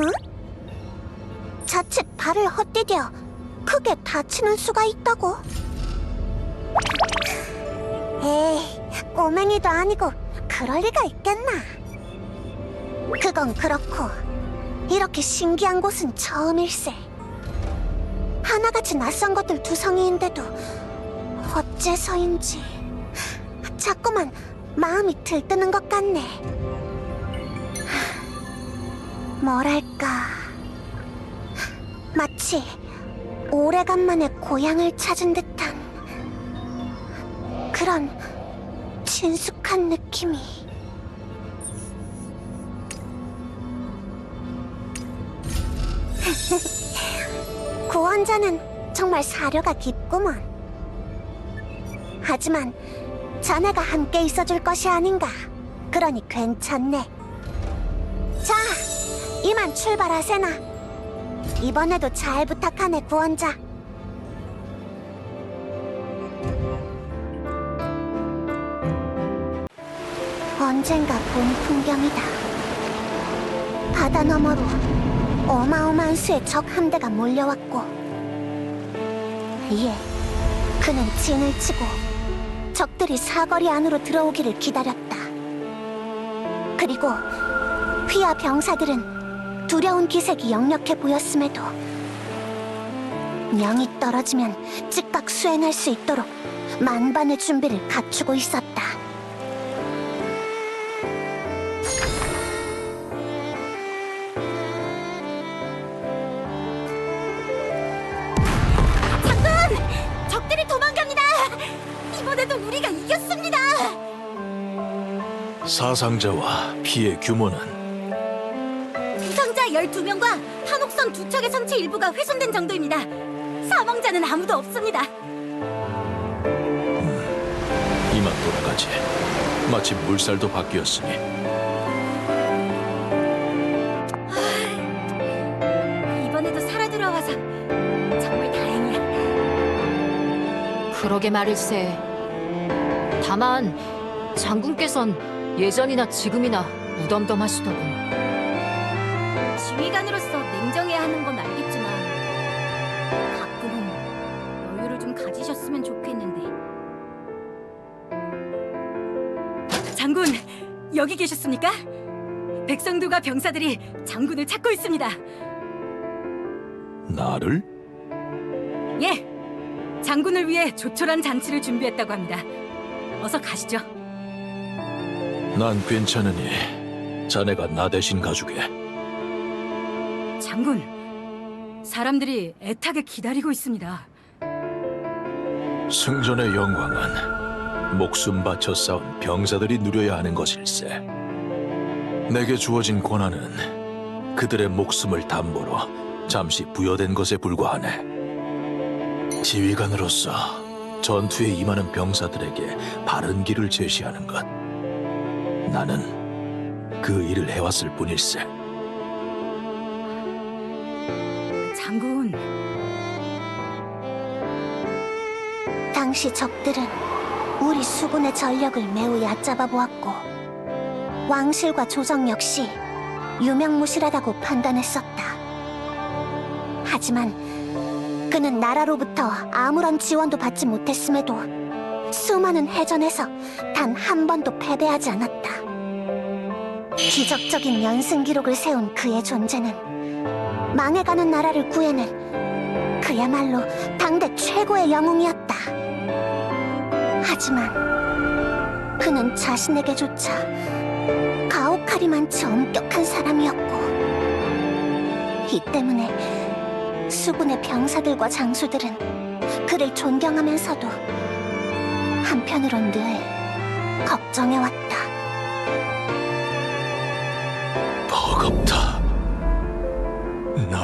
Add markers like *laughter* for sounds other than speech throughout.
응? 자칫 발을 헛디뎌 크게 다치는 수가 있다고. 에이, 꼬맹이도 아니고 그럴 리가 있겠나? 그건 그렇고 이렇게 신기한 곳은 처음일세. 하나같이 낯선 것들 두성이인데도 어째서인지 자꾸만 마음이 들뜨는 것 같네. 하, 뭐랄까 마치 오래간만에 고향을 찾은 듯한 그런 친숙한 느낌이. *laughs* 구원자는 정말 사려가 깊구먼. 하지만 자네가 함께 있어줄 것이 아닌가. 그러니 괜찮네. 자, 이만 출발하세나. 이번에도 잘 부탁하네, 구원자. 언젠가 본 풍경이다. 바다 너머로 어마어마한 수의 적 함대가 몰려왔고, 이에 그는 진을 치고 적들이 사거리 안으로 들어오기를 기다렸다. 그리고 휘하 병사들은 두려운 기색이 역력해 보였음에도 명이 떨어지면 즉각 수행할 수 있도록 만반의 준비를 갖추고 있었다. 장군! 적들이 도망갑니다! 이번에도 우리가 이겼습니다! 사상자와 피해 규모는 12명과 한옥선 두 척의 선체 일부가 훼손된 정도입니다. 사망자는 아무도 없습니다. 이만 돌아가지. 마침 물살도 바뀌었으니 이번에도 살아 돌아와서 정말 다행이야. 그러게 말일세. 다만 장군께선 예전이나 지금이나 무덤덤하시더군. 지휘관으로서 냉정해야 하는 건 알겠지만 가끔은 여유를 좀 가지셨으면 좋겠는데. 장군, 여기 계셨습니까? 백성들과 병사들이 장군을 찾고 있습니다. 나를 예, 장군을 위해 조촐한 잔치를 준비했다고 합니다. 어서 가시죠. 난 괜찮으니 자네가 나 대신 가주게. 장군, 사람들이 애타게 기다리고 있습니다. 승전의 영광은 목숨 바쳐 싸운 병사들이 누려야 하는 것일세. 내게 주어진 권한은 그들의 목숨을 담보로 잠시 부여된 것에 불과하네. 지휘관으로서 전투에 임하는 병사들에게 바른 길을 제시하는 것. 나는 그 일을 해왔을 뿐일세. 장군, 당시 적들은 우리 수군의 전력을 매우 얕잡아 보았고 왕실과 조정 역시 유명무실하다고 판단했었다. 하지만 그는 나라로부터 아무런 지원도 받지 못했음에도 수많은 해전에서 단 한 번도 패배하지 않았다. 기적적인 연승 기록을 세운 그의 존재는 망해가는 나라를 구해낸 그야말로 당대 최고의 영웅이었다. 하지만 그는 자신에게조차 가혹하리만치 엄격한 사람이었고 이 때문에 수군의 병사들과 장수들은 그를 존경하면서도 한편으론 늘 걱정해왔다. 버겁다.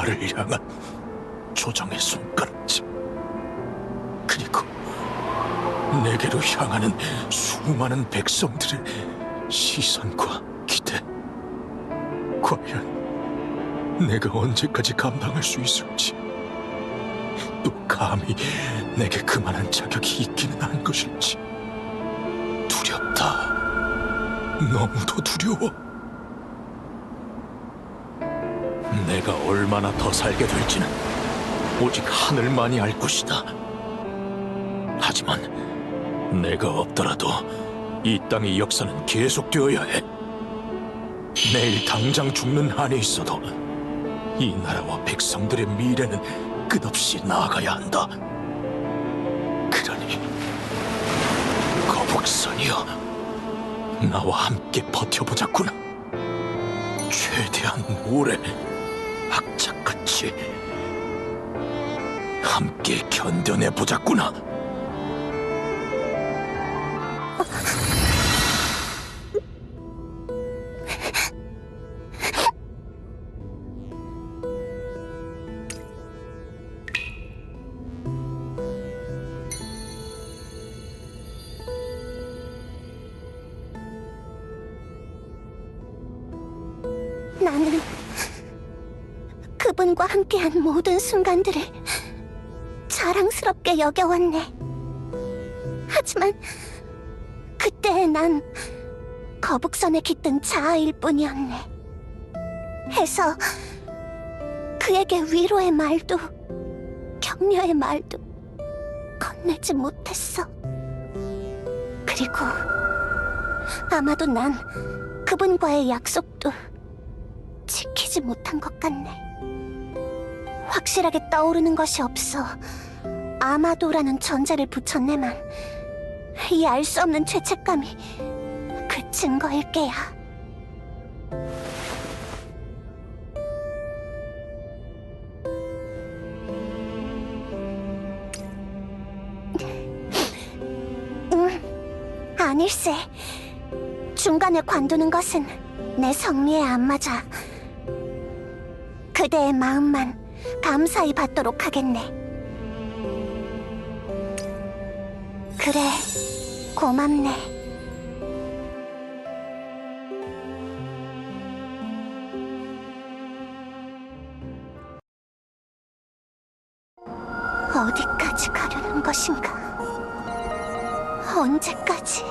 나를 향한 조정의 손가락질. 그리고 내게로 향하는 수많은 백성들의 시선과 기대. 과연 내가 언제까지 감당할 수 있을지 또 감히 내게 그만한 자격이 있기는 한 것일지 두렵다 너무도 두려워 내가 얼마나 더 살게 될지는 오직 하늘만이 알 것이다 하지만 내가 없더라도 이 땅의 역사는 계속되어야 해 내일 당장 죽는 한이 있어도 이 나라와 백성들의 미래는 끝없이 나아가야 한다. 그러니 거북선이여 나와 함께 버텨보자꾸나. 최대한 오래 함께 견뎌내 보자꾸나. 함께한 모든 순간들을 자랑스럽게 여겨왔네. 하지만 그때의 난 거북선에 깃든 자아일 뿐이었네. 해서 그에게 위로의 말도 격려의 말도 건네지 못했어. 그리고 아마도 난 그분과의 약속도 지키지 못한 것 같네. 확실하게 떠오르는 것이 없어 아마도라는 전제를 붙였네만 이 알 수 없는 죄책감이 그 증거일 게야. 응, 아닐세. 중간에 관두는 것은 내 성미에 안 맞아. 그대의 마음만 감사히 받도록 하겠네. 그래, 고맙네. 어디까지 가려는 것인가? 언제까지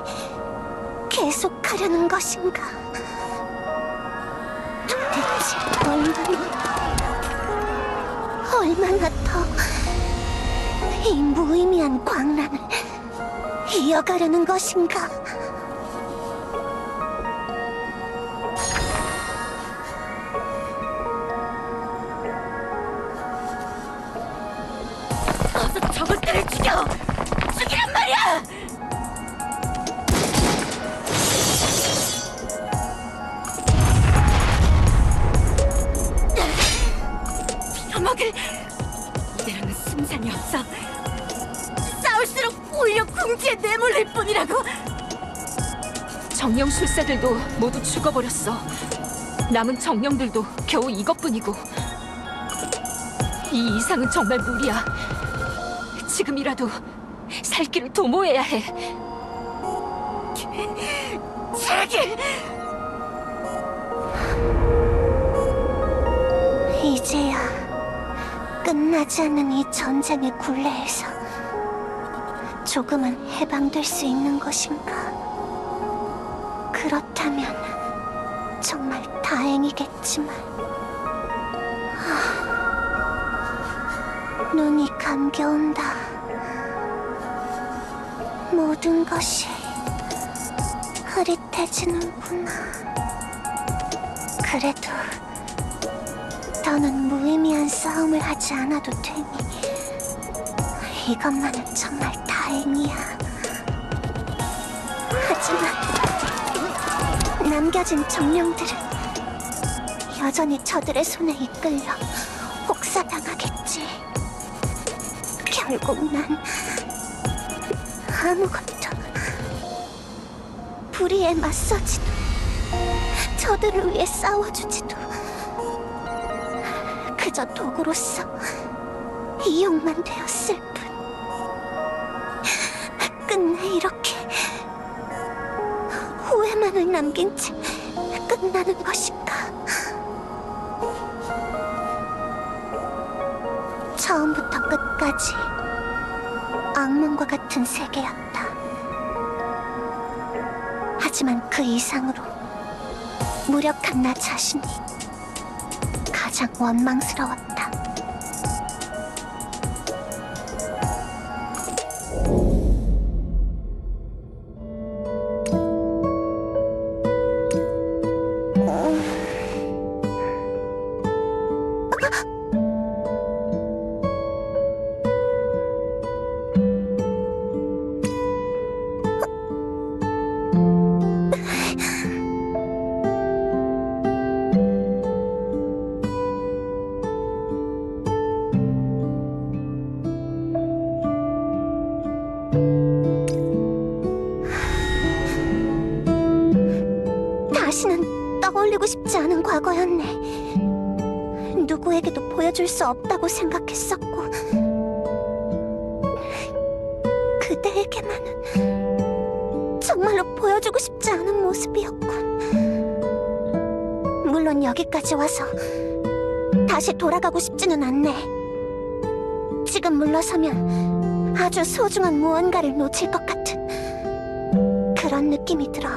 계속 가려는 것인가? 도대체 얼마나, 얼마나 더 이 무의미한 광란을 이어가려는 것인가? 빌어먹을 오히려 궁지에 내몰릴 뿐이라고 정령술사들도 모두 죽어버렸어. 남은 정령들도 겨우 이것뿐이고. 이 이상은 정말 무리야. 지금이라도 살 길을 도모해야 해. 자기 이제야 끝나지 않는 이 전쟁의 굴레에서 조금은 해방될 수 있는 것인가? 그렇다면 정말 다행이겠지만 하, 눈이 감겨온다. 모든 것이 흐릿해지는구나. 그래도 더는 무의미한 싸움을 하지 않아도 되니 이것만은 정말 다 행이야. 하지만 남겨진 정령들은 여전히 저들의 손에 이끌려 혹사당하겠지. 결국 난 아무것도 불의에 맞서지도 저들을 위해 싸워주지도 그저 도구로서 이용만 되었을 뿐. 사랑을 남긴 채 끝나는 것일까? 처음부터 끝까지 악몽과 같은 세계였다. 하지만 그 이상으로 무력한 나 자신이 가장 원망스러웠다. 수 없다고 생각했었고, 그대에게만은 정말로 보여주고 싶지 않은 모습이었군. 물론 여기까지 와서 다시 돌아가고 싶지는 않네. 지금 물러서면 아주 소중한 무언가를 놓칠 것 같은 그런 느낌이 들어.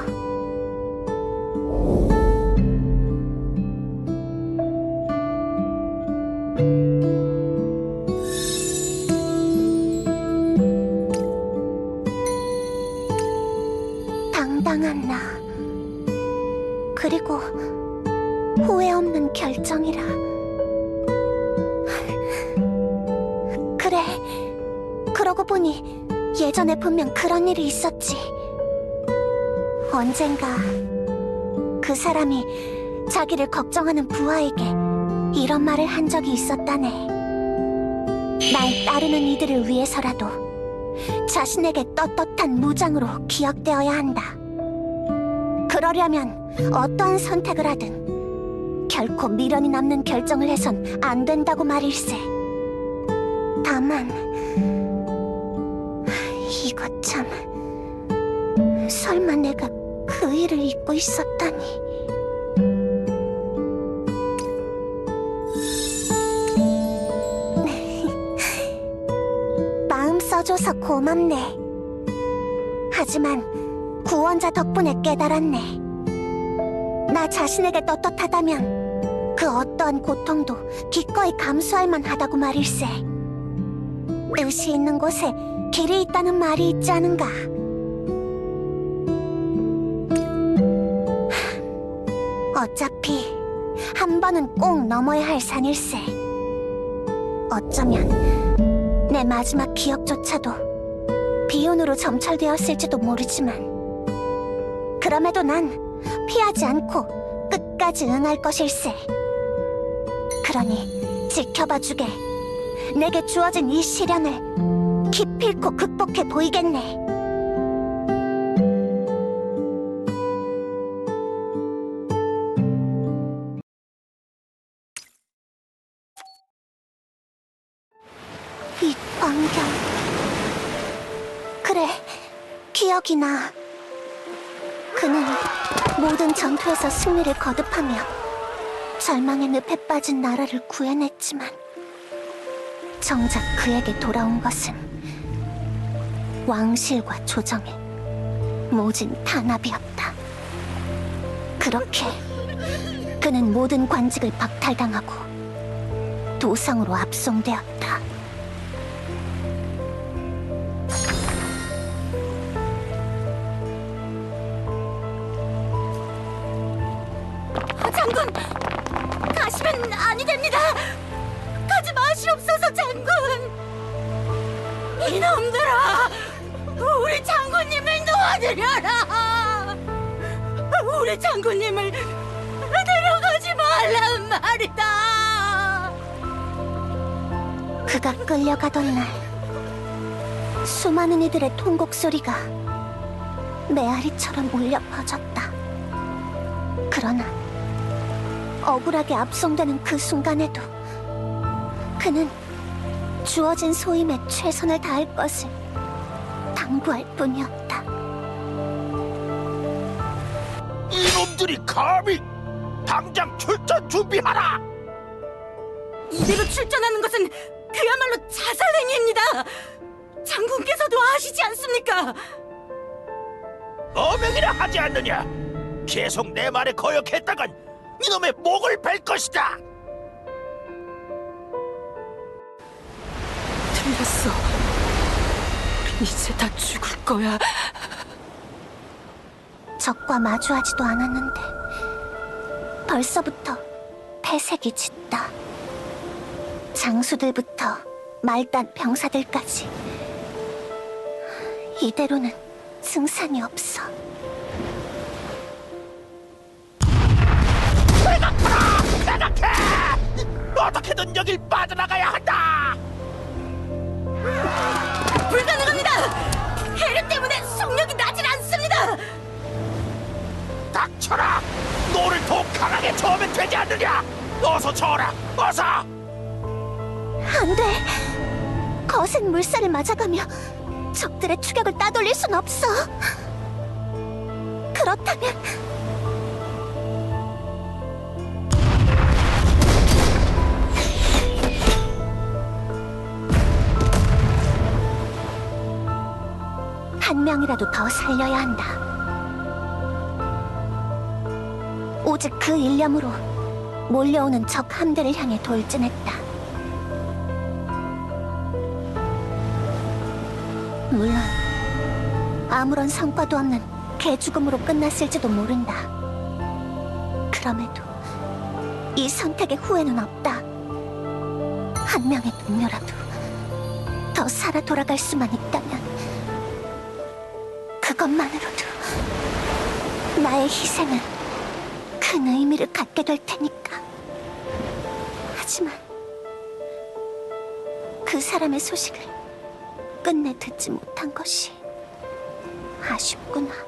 자기를 걱정하는 부하에게 이런 말을 한 적이 있었다네. 날 따르는 이들을 위해서라도 자신에게 떳떳한 무장으로 기억되어야 한다. 그러려면 어떠한 선택을 하든 결코 미련이 남는 결정을 해선 안 된다고 말일세. 다만 이것 참 설마 내가 그 일을 잊고 있었다니. 써줘서 고맙네. 하지만 구원자 덕분에 깨달았네. 나 자신에게 떳떳하다면 그 어떠한 고통도 기꺼이 감수할 만하다고 말일세. 뜻이 있는 곳에 길이 있다는 말이 있지 않은가? 어차피 한 번은 꼭 넘어야 할 산일세. 어쩌면 내 마지막 기억조차도 비운으로 점철되었을지도 모르지만 그럼에도 난 피하지 않고 끝까지 응할 것일세. 그러니 지켜봐 주게. 내게 주어진 이 시련을 기필코 극복해 보이겠네. 기억이 나. 그는 모든 전투에서 승리를 거듭하며 절망의 늪에 빠진 나라를 구해냈지만 정작 그에게 돌아온 것은 왕실과 조정의 모진 탄압이었다. 그렇게 그는 모든 관직을 박탈당하고 도상으로 압송되었다. 장군! 가시면 아니 됩니다! 가지 마시옵소서, 장군! 이놈들아! 우리 장군님을 놓아드려라! 우리 장군님을 데려가지 말란 말이다! 그가 끌려가던 날 수많은 이들의 통곡 소리가 메아리처럼 울려 퍼졌다. 그러나 억울하게 압송되는 그 순간에도 그는 주어진 소임에 최선을 다할 것을 당부할 뿐이었다. 이놈들이 감히 당장 출전 준비하라! 이대로 출전하는 것은 그야말로 자살행위입니다. 장군께서도 아시지 않습니까? 어명이라 하지 않느냐? 계속 내 말에 거역했다간 이놈의 목을 벨 것이다. 틀렸어. 이제 다 죽을 거야. 적과 마주하지도 않았는데 벌써부터 폐색이 짙다. 장수들부터 말단 병사들까지 이대로는 승산이 없어. 어떻게든 여길 빠져나가야 한다. 불가능합니다. 해류 때문에 속력이 나질 않습니다. 닥쳐라. 노를 더 강하게 저으면 되지 않느냐? 어서 저어라. 어서. 안 돼! 거센 물살을 맞아가며 적들의 추격을 따돌릴 순 없어! 그렇다면 한 명이라도 더 살려야 한다. 오직 그 일념으로 몰려오는 적 함대를 향해 돌진했다. 물론 아무런 성과도 없는 개죽음으로 끝났을지도 모른다. 그럼에도 이 선택의 후회는 없다. 한 명의 동료라도 더 살아 돌아갈 수만 있다면 그 것만으로도 나의 희생은 큰 의미를 갖게 될 테니까. 하지만 그 사람의 소식을 끝내 듣지 못한 것이 아쉽구나.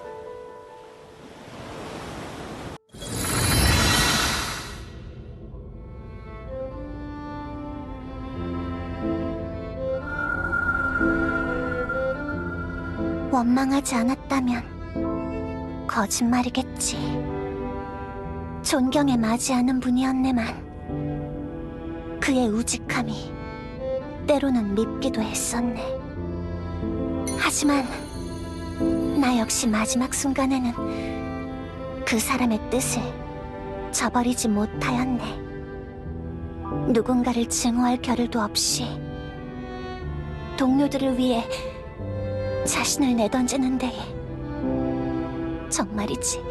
원망하지 않았다면 거짓말이겠지. 존경에 맞이하는 분이었네만 그의 우직함이 때로는 밉기도 했었네. 하지만 나 역시 마지막 순간에는 그 사람의 뜻을 저버리지 못하였네. 누군가를 증오할 겨를도 없이 동료들을 위해 자신을 내던지는 데에 정말이지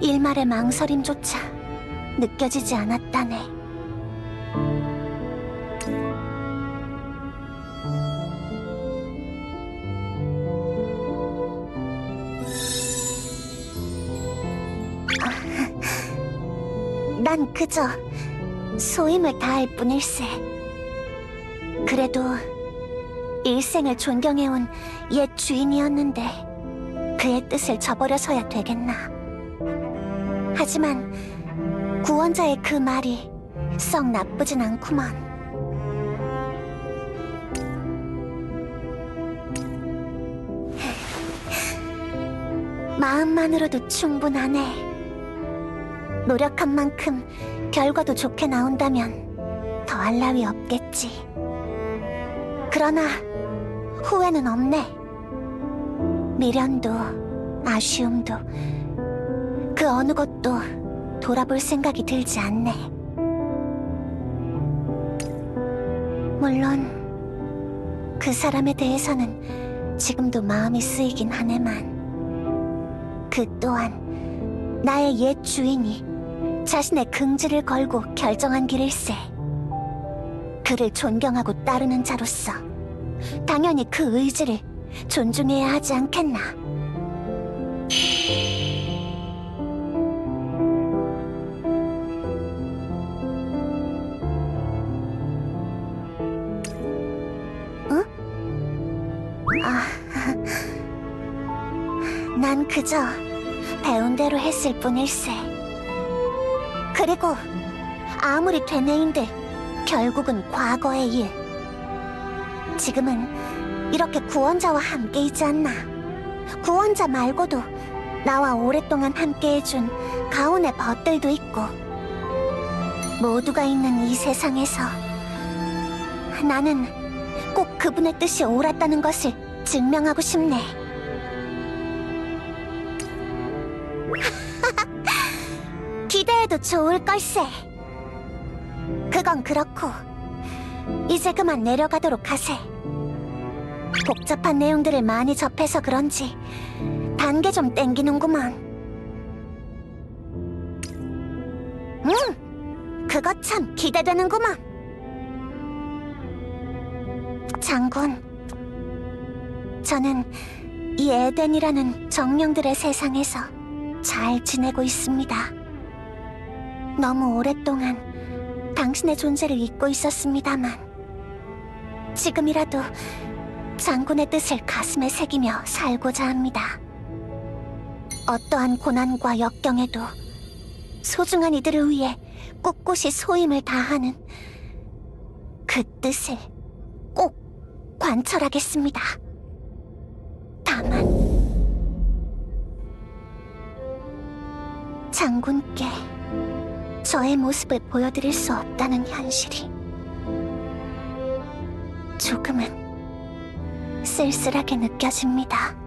일말의 망설임조차 느껴지지 않았다네. 난 그저 소임을 다할 뿐일세. 그래도 일생을 존경해온 옛 주인이었는데 그의 뜻을 저버려서야 되겠나. 하지만 구원자의 그 말이 썩 나쁘진 않구먼. 마음만으로도 충분하네. 노력한 만큼 결과도 좋게 나온다면 더할 나위 없겠지. 그러나 후회는 없네. 미련도 아쉬움도 그 어느 것도 돌아볼 생각이 들지 않네. 물론 그 사람에 대해서는 지금도 마음이 쓰이긴 하네만 그 또한 나의 옛 주인이 자신의 긍지를 걸고 결정한 길일세. 그를 존경하고 따르는 자로서 당연히 그 의지를 존중해야 하지 않겠나. 응? 아, *laughs* 난 그저 배운 대로 했을 뿐일세. 그리고 아무리 되뇌인들 결국은 과거의 일. 지금은 이렇게 구원자와 함께이지 않나. 구원자 말고도 나와 오랫동안 함께 해준 가온의 벗들도 있고 모두가 있는 이 세상에서 나는 꼭 그분의 뜻이 옳았다는 것을 증명하고 싶네. *laughs* 기대해도 좋을 걸세. 그건 그렇고 이제 그만 내려가도록 하세. 복잡한 내용들을 많이 접해서 그런지 단계 좀 땡기는구만. 음, 그거 참 기대되는구만. 장군, 저는 이 에덴이라는 정령들의 세상에서 잘 지내고 있습니다. 너무 오랫동안 당신의 존재를 잊고 있었습니다만, 지금이라도 장군의 뜻을 가슴에 새기며 살고자 합니다. 어떠한 고난과 역경에도 소중한 이들을 위해 꿋꿋이 소임을 다하는 그 뜻을 꼭 관철하겠습니다. 다만 장군께 저의 모습을 보여드릴 수 없다는 현실이 조금은 쓸쓸하게 느껴집니다.